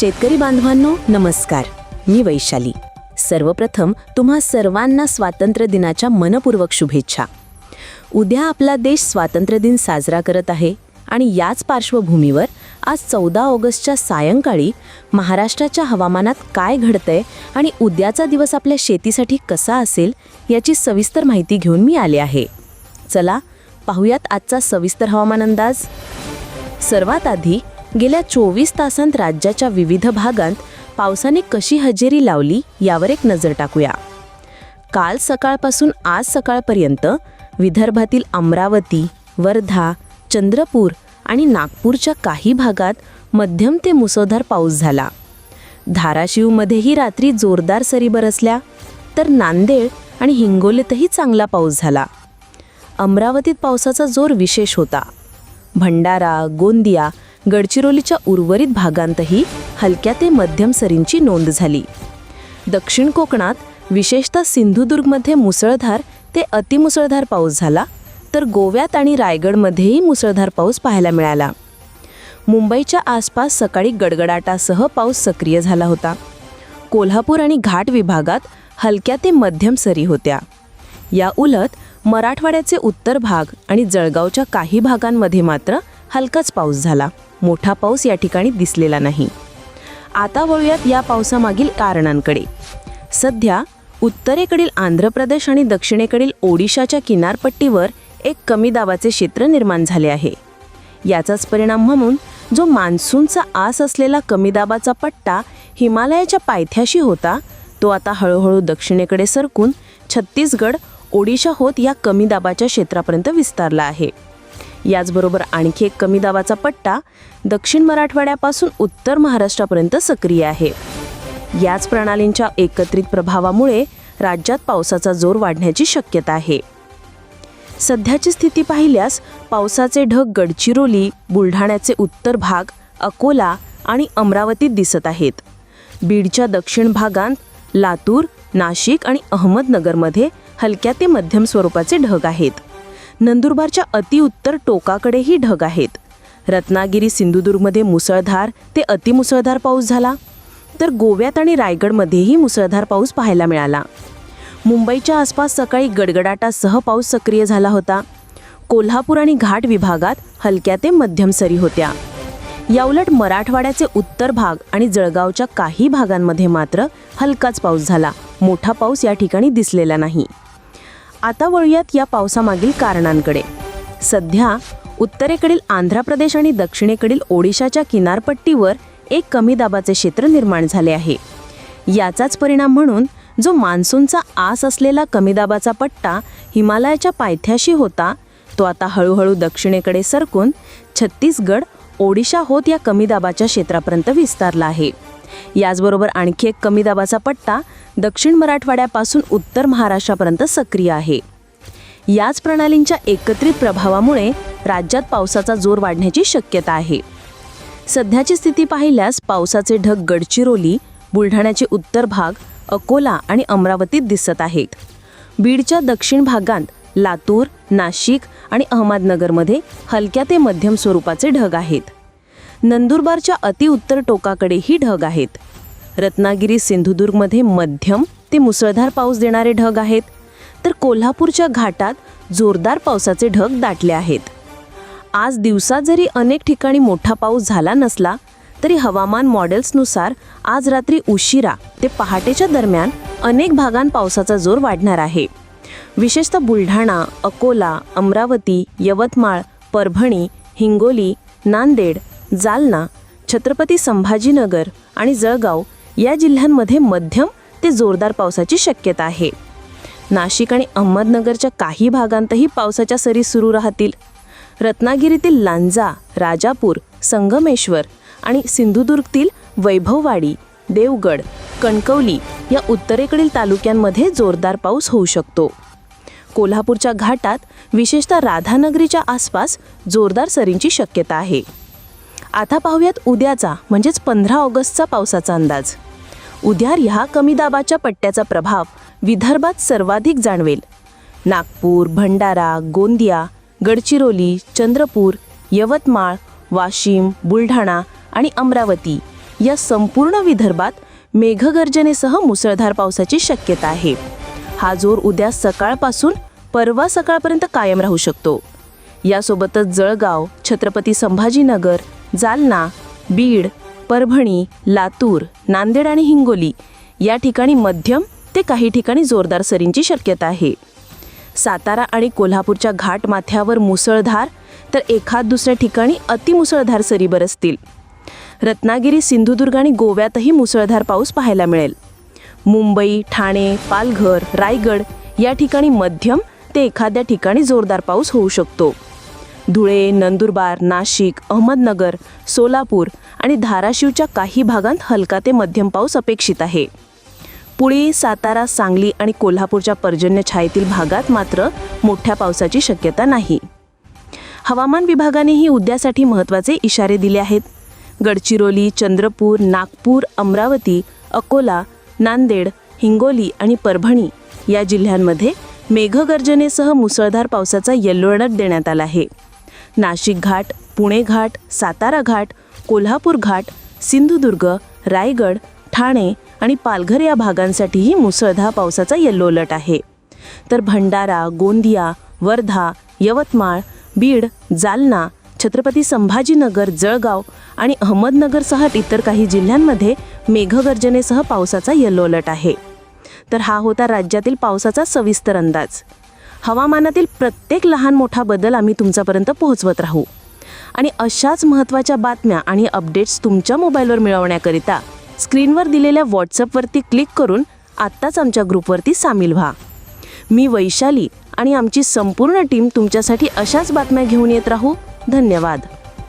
शेतकरी बांधवांनो नमस्कार. मी वैशाली. सर्वप्रथम तुम्हा सर्वांना स्वातंत्र्य दिनाच्या मनपूर्वक शुभेच्छा. उद्या आपला देश स्वातंत्र्य दिन साजरा करत आहे आणि याच पार्श्वभूमीवर आज चौदा ऑगस्टच्या सायंकाळी महाराष्ट्राच्या हवामानात काय घडतंय आणि उद्याचा दिवस आपल्या शेतीसाठी कसा असेल याची सविस्तर माहिती घेऊन मी आले आहे. चला पाहूयात आजचा सविस्तर हवामान अंदाज. सर्वात आधी गेल्या चोवीस तासांत राज्याच्या विविध भागांत पावसाने कशी हजेरी लावली यावर एक नजर टाकूया. काल सकाळपासून आज सकाळपर्यंत विदर्भातील अमरावती वर्धा चंद्रपूर आणि नागपूरच्या काही भागात मध्यम ते मुसळधार पाऊस झाला. धाराशिवमध्येही रात्री जोरदार सरी बरसल्या तर नांदेड आणि हिंगोलीतही चांगला पाऊस झाला. अमरावतीत पावसाचा जोर विशेष होता. भंडारा गोंदिया गडचिरोलीच्या उर्वरित भागांतही हलक्या ते मध्यम सरींची नोंद झाली. दक्षिण कोकणात विशेषतः सिंधुदुर्गमध्ये मुसळधार ते अतिमुसळधार पाऊस झाला तर गोव्यात आणि रायगडमध्येही मुसळधार पाऊस पाहायला मिळाला. मुंबईच्या आसपास सकाळी गडगडाटासह पाऊस सक्रिय झाला होता. कोल्हापूर आणि घाट विभागात हलक्या ते मध्यम सरी होत्या. या उलट मराठवाड्याचे उत्तर भाग आणि जळगावच्या काही भागांमध्ये मात्र हलकाच पाऊस झाला. मोठा पाऊस या ठिकाणी दिसलेला नाही. आता वळूयात या पावसामागील कारणांकडे. सध्या उत्तरेकडील आंध्र प्रदेश आणि दक्षिणेकडील ओडिशाच्या किनारपट्टीवर एक कमी दाबाचे क्षेत्र निर्माण झाले आहे. याचाच परिणाम म्हणून जो मान्सूनचा आस असलेला कमी दाबाचा पट्टा हिमालयाच्या पायथ्याशी होता तो आता हळूहळू दक्षिणेकडे सरकून छत्तीसगड ओडिशा होत या कमी दाबाच्या क्षेत्रापर्यंत विस्तारला आहे. याचबरोबर आणखी एक कमी दाबाचा पट्टा दक्षिण मराठवाड्यापासून उत्तर महाराष्ट्रापर्यंत सक्रिय आहे. याच प्रणालींच्या एकत्रित प्रभावामुळे राज्यात पावसाचा जोर वाढण्याची शक्यता आहे. सध्याची स्थिती पाहिल्यास पावसाचे ढग गडचिरोली बुलढाण्याचे उत्तर भाग अकोला आणि अमरावतीत दिसत आहेत. बीडच्या दक्षिण भागांत लातूर नाशिक आणि अहमदनगरमध्ये हलक्या ते मध्यम स्वरूपाचे ढग आहेत. नंदुरबारच्या अतिउत्तर टोकाकडेही ढग आहेत. रत्नागिरी सिंधुदुर्गमध्ये मुसळधार ते अतिमुसळधार पाऊस झाला. तर गोव्यात आणि रायगडमध्येही मुसळधार पाऊस पाहायला मिळाला. मुंबईच्या आसपास सकाळी गडगडाटासह पाऊस सक्रिय झाला होता. कोल्हापूर आणि घाट विभागात हलक्या ते मध्यम सरी होत्या. याउलट मराठवाड्याचे उत्तर भाग आणि जळगावच्या काही भागांमध्ये मात्र हलकाच पाऊस झाला. मोठा पाऊस या ठिकाणी दिसलेला नाही. आता वळूयात या पावसामागील कारणांकडे. सध्या उत्तरेकडील आंध्र प्रदेश आणि दक्षिणेकडील ओडिशाच्या किनारपट्टीवर एक कमी दाबाचे क्षेत्र निर्माण झाले आहे. याचाच परिणाम म्हणून जो मान्सूनचा आस असलेला कमी दाबाचा पट्टा हिमालयाच्या पायथ्याशी होता तो आता हळूहळू दक्षिणेकडे सरकून छत्तीसगड ओडिशा होत या कमी दाबाच्या क्षेत्रापर्यंत विस्तारला आहे. याचबरोबर आणखी एक कमी दाबाचा पट्टा दक्षिण मराठवाड्यापासून उत्तर महाराष्ट्रापर्यंत सक्रिय आहे. याच प्रणालींच्या एकत्रित प्रभावामुळे राज्यात पावसाचा जोर वाढण्याची शक्यता आहे. सध्याची स्थिती पाहिल्यास पावसाचे ढग गडचिरोली बुलढाण्याचे उत्तर भाग अकोला आणि अमरावतीत दिसत आहेत. बीडच्या दक्षिण भागांत लातूर नाशिक आणि अहमदनगरमध्ये हलक्या ते मध्यम स्वरूपाचे ढग आहेत. नंदुरबारच्या अतिउत्तर टोकाकडेही ढग आहेत. रत्नागिरी सिंधुदुर्गमध्ये मध्यम ते मुसळधार पाऊस देणारे ढग आहेत. तर कोल्हापूरच्या घाटात जोरदार पावसाचे ढग दाटले आहेत. आज दिवसात जरी अनेक ठिकाणी मोठा पाऊस झाला नसला तरी हवामान मॉडेल्सनुसार आज रात्री उशिरा ते पहाटेच्या दरम्यान अनेक भागांत पावसाचा जोर वाढणार आहे. विशेषतः बुलढाणा अकोला अमरावती यवतमाळ परभणी हिंगोली नांदेड जालना छत्रपती संभाजीनगर आणि जळगाव या जिल्ह्यांमध्ये मध्यम ते जोरदार पावसाची शक्यता आहे. नाशिक आणि अहमदनगरच्या काही भागांतही पावसाच्या सरी सुरू राहतील. रत्नागिरीतील लांजा राजापूर संगमेश्वर आणि सिंधुदुर्गतील वैभववाडी देवगड कणकवली या उत्तरेकडील तालुक्यांमध्ये जोरदार पाऊस होऊ शकतो. कोल्हापूरच्या घाटात विशेषतः राधानगरीच्या आसपास जोरदार सरींची शक्यता आहे. आता पाहूयात उद्याचा म्हणजेच पंधरा ऑगस्टचा पावसाचा अंदाज. उद्या ह्या कमी दाबाच्या पट्ट्याचा प्रभाव विदर्भात सर्वाधिक जाणवेल. नागपूर भंडारा गोंदिया गडचिरोली चंद्रपूर यवतमाळ वाशिम बुलढाणा आणि अमरावती या संपूर्ण विदर्भात मेघगर्जनेसह मुसळधार पावसाची शक्यता आहे. हा जोर उद्या सकाळपासून परवा सकाळपर्यंत कायम राहू शकतो. यासोबतच जळगाव छत्रपती संभाजीनगर जालना बीड परभणी लातूर नांदेड आणि हिंगोली या ठिकाणी मध्यम ते काही ठिकाणी जोरदार सरींची शक्यता आहे. सातारा आणि कोल्हापूरच्या घाटमाथ्यावर मुसळधार तर एखाद दुसऱ्या ठिकाणी अतिमुसळधार सरी बरसतील रत्नागिरी सिंधुदुर्ग आणि गोव्यातही मुसळधार पाऊस पाहायला मिळेल. मुंबई ठाणे पालघर रायगड या ठिकाणी मध्यम ते एखाद्या ठिकाणी जोरदार पाऊस होऊ शकतो. धुळे नंदुरबार नाशिक अहमदनगर सोलापूर आणि धाराशिवच्या काही भागांत हलका ते मध्यम पाऊस अपेक्षित आहे. पुणे सातारा सांगली आणि कोल्हापूरच्या पर्जन्य छायेतील भागात मात्र मोठ्या पावसाची शक्यता नाही. हवामान विभागानेही उद्यासाठी महत्त्वाचे इशारे दिले आहेत. गडचिरोली चंद्रपूर नागपूर अमरावती अकोला नांदेड हिंगोली आणि परभणी या जिल्ह्यांमध्ये मेघगर्जनेसह मुसळधार पावसाचा येल्लो अलर्ट देण्यात आला आहे. नाशिक घाट पुणे घाट सातारा घाट कोल्हापूर घाट सिंधुदुर्ग रायगड ठाणे आणि पालघर या भागांसाठीही मुसळधार पावसाचा येल्लो अलर्ट आहे. तर भंडारा गोंदिया वर्धा यवतमाळ बीड जालना छत्रपती संभाजीनगर जळगाव आणि अहमदनगरसह इतर काही जिल्ह्यांमध्ये मेघगर्जनेसह पावसाचा येल्लो अलर्ट आहे. तर हा होता राज्यातील पावसाचा सविस्तर अंदाज. हवामानातील प्रत्येक लहान मोठा बदल आम्ही तुमच्यापर्यंत पोहोचवत राहू. आणि अशाच महत्त्वाच्या बातम्या आणि अपडेट्स तुमच्या मोबाईलवर मिळवण्याकरिता स्क्रीनवर दिलेल्या व्हॉट्सअपवरती क्लिक करून आत्ताच आमच्या ग्रुपवरती सामील व्हा. मी वैशाली आणि आमची संपूर्ण टीम तुमच्यासाठी अशाच बातम्या घेऊन येत राहू. धन्यवाद.